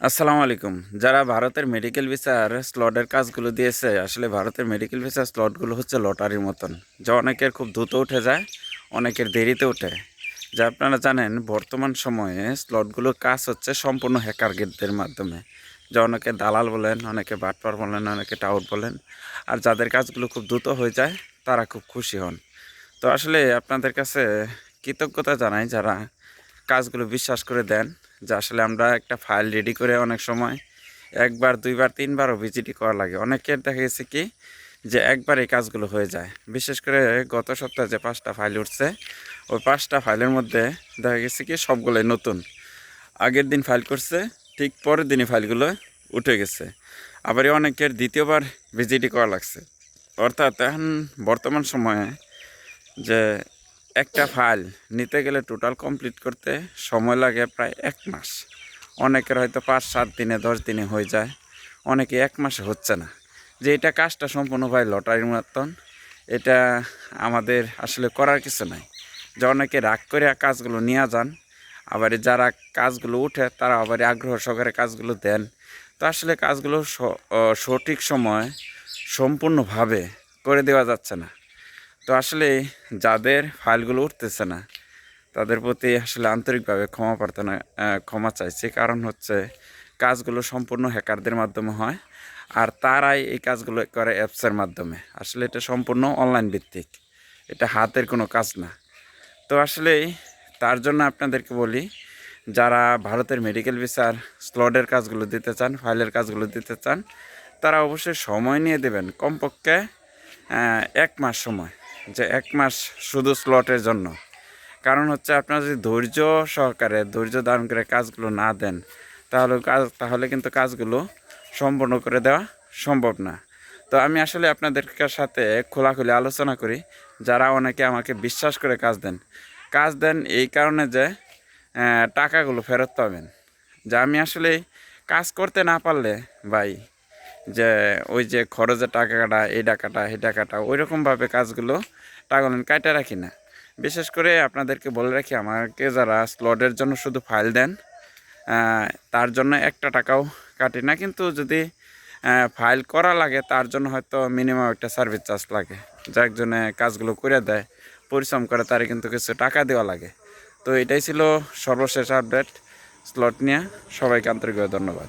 আসসালামু আলাইকুম। যারা ভারতের মেডিকেল ভিসার স্লটের কাজগুলো দিয়েছে, আসলে ভারতের মেডিকেল ভিসার স্লটগুলো হচ্ছে লটারির মতন, যা অনেকের খুব দ্রুত উঠে যায়, অনেকের দেরিতে উঠে। যা আপনারা জানেন, বর্তমান সময়ে স্লটগুলোর কাজ হচ্ছে সম্পূর্ণ হ্যাকারগেটদের মাধ্যমে। যা অনেকে দালাল বলেন, অনেকে বাটপার বলেন, অনেকে টাউট বলেন, আর যাদের কাজগুলো খুব দ্রুত হয়ে যায়, তারা খুব খুশি হন। তো আসলে আপনাদের কাছে কৃতজ্ঞতা জানাই যারা কাজগুলো বিশ্বাস করে দেন যে আসলে আমরা একটা ফাইল রেডি করে অনেক সময় একবার, দুইবার, তিনবারও ভিজিটি করা লাগে। অনেকের দেখা গেছে কি যে একবার এই কাজগুলো হয়ে যায়। বিশেষ করে গত সপ্তাহে যে পাঁচটা ফাইল উঠছে, ওই পাঁচটা ফাইলের মধ্যে দেখা গেছে কি সবগুলোই নতুন। আগের দিন ফাইল করছে, ঠিক পরের দিনই ফাইলগুলো উঠে গেছে। আবার অনেকের দ্বিতীয়বার ভিজিটি করা লাগছে। অর্থাৎ এখন বর্তমান সময়ে যে একটা ফাইল নিতে গেলে টোটাল কমপ্লিট করতে সময় লাগে প্রায় এক মাস। অনেকের হয়তো পাঁচ, সাত দিনে, দশ দিনে হয়ে যায়। অনেকে এক মাসে হচ্ছে না। যে এটা কাজটা সম্পূর্ণ ভাই লটারির মতন, এটা আমাদের আসলে করার কিছু নাই। যে অনেকে রাগ করে কাজগুলো নিয়ে যান, আবার যারা কাজগুলো উঠে তারা আবার আগ্রহ সহকারে কাজগুলো দেন। তো আসলে কাজগুলো সঠিক সময় সম্পূর্ণভাবে করে দেওয়া যাচ্ছে না। তো আসলে যাদের ফাইলগুলো উঠতেছে না, তাদের প্রতি আসলে আন্তরিকভাবে ক্ষমা প্রার্থনা ক্ষমা চাইছি। কারণ হচ্ছে কাজগুলো সম্পূর্ণ হ্যাকারদের মাধ্যমে হয়, আর তারাই এই কাজগুলো করে অ্যাপসের মাধ্যমে। আসলে এটা সম্পূর্ণ অনলাইন ভিত্তিক, এটা হাতের কোনো কাজ না। তো আসলে তার জন্য আপনাদেরকে বলি, যারা ভারতের মেডিকেল ভিসার স্লটের কাজগুলো দিতে চান ফাইলের কাজগুলো দিতে চান, তারা অবশ্যই সময় নিয়ে দেবেন। কমপক্ষে এক মাস সময়। যে এক মাস শুধু স্লটের জন্য। কারণ হচ্ছে আপনারা যদি ধৈর্য সহকারে, ধৈর্য ধারণ করে কাজগুলো না দেন, তাহলে কাজ, তাহলে কিন্তু কাজগুলো সম্পূর্ণ করে দেওয়া সম্ভব না। তো আমি আসলে আপনাদের সাথে খোলাখুলি আলোচনা করি, যারা অনেকে আমাকে বিশ্বাস করে কাজ দেন। কাজ দেন এই কারণে যে টাকাগুলো ফেরত পাবেন। যে আমি আসলে কাজ করতে না পারলে ভাই যে ওই যে খরচের কাটা, এই টাকাটা এই টাকাটা ওই রকমভাবে কাজগুলো টাকাগুলো কাটে রাখি না। বিশেষ করে আপনাদেরকে বলে রাখি, আমাকে যারা স্লটের জন্য শুধু ফাইল দেন তার জন্য একটা টাকাও কাটি না। কিন্তু যদি ফাইল করা লাগে, তার জন্য হয়তো মিনিমাম একটা সার্ভিস চার্জ লাগে। যা একজনে কাজগুলো করে দেয়, পরিশ্রম করে, তারে কিন্তু কিছু টাকা দেওয়া লাগে। তো এটাই ছিল সর্বশেষ আপডেট স্লট নিয়ে। সবাইকে আন্তরিকভাবে ধন্যবাদ।